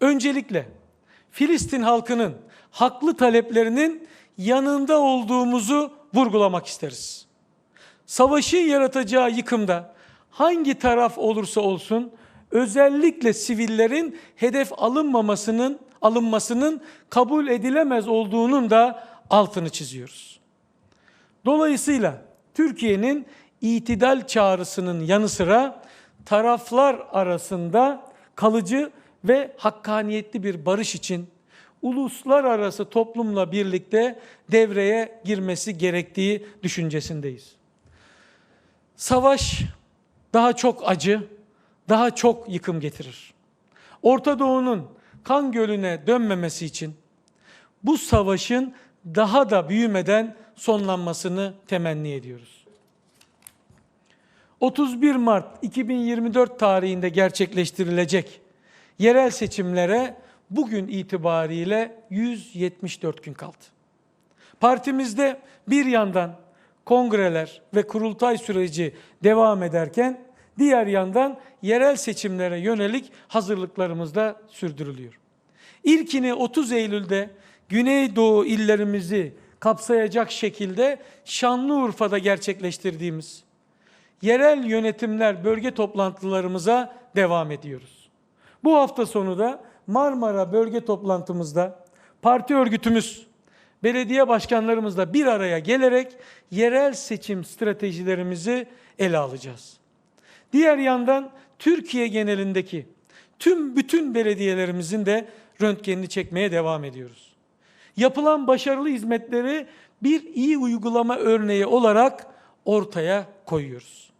Öncelikle Filistin halkının haklı taleplerinin yanında olduğumuzu vurgulamak isteriz. Savaşın yaratacağı yıkımda hangi taraf olursa olsun özellikle sivillerin hedef alınmamasının alınmasının kabul edilemez olduğunun da altını çiziyoruz. Dolayısıyla Türkiye'nin itidal çağrısının yanı sıra taraflar arasında kalıcı ve hakkaniyetli bir barış için uluslararası toplumla birlikte devreye girmesi gerektiği düşüncesindeyiz. Savaş daha çok acı, daha çok yıkım getirir. Orta Doğu'nun kan gölüne dönmemesi için bu savaşın daha da büyümeden sonlanmasını temenni ediyoruz. 31 Mart 2024 tarihinde gerçekleştirilecek yerel seçimlere bugün itibariyle 174 gün kaldı. Partimizde bir yandan kongreler ve kurultay süreci devam ederken diğer yandan yerel seçimlere yönelik hazırlıklarımız da sürdürülüyor. İlkini 30 Eylül'de Güneydoğu illerimizi kapsayacak şekilde Şanlıurfa'da gerçekleştirdiğimiz yerel yönetimler bölge toplantılarımıza devam ediyoruz. Bu hafta sonu da Marmara bölge toplantımızda parti örgütümüz, belediye başkanlarımızla bir araya gelerek yerel seçim stratejilerimizi ele alacağız. Diğer yandan Türkiye genelindeki tüm bütün belediyelerimizin de röntgenini çekmeye devam ediyoruz. Yapılan başarılı hizmetleri bir iyi uygulama örneği olarak ortaya koyuyoruz.